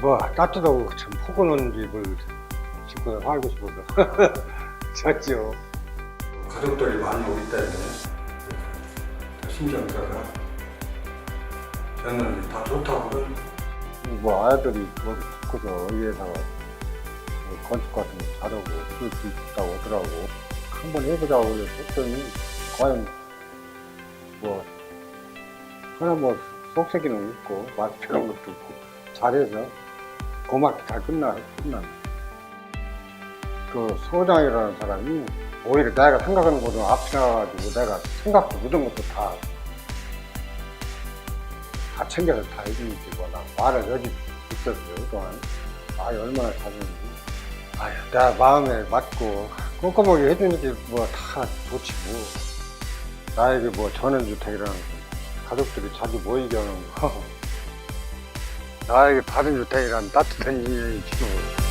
뭐 따뜻하고 참 포근한 집을 짓고 살고 싶어서 졌죠. 가족들이 많이 오기 때문에 더 신경 써서 저는 다 좋다고 그러죠. 뭐 아이들이 뭐 그저 의회에서 뭐 건축 같은 거 잘하고 쓸 수 있다고 하더라고. 한번 해보자고 했더니 과연 뭐 그냥 뭐 속색이는 있고 맛 편한 것도 있고 잘해서 고맙게 잘 끝나 끝나. 그 소장이라는 사람이 오히려 내가 생각하는 것보다 앞에 나가가지고 내가 생각도 못한 것도 다, 다 챙겨서 다 뭐, 나 말을 여지 있었어요, 그동안. 아, 얼마나 잘했는지. 아유, 내 마음에 맞고 꼼꼼하게 해주니까 뭐다 좋지 뭐. 나에게 뭐 전원주택이라는 가족들이 자주 모이게 하는 거. 나에게 다른 주택이란 따뜻한 인연이지 뭐.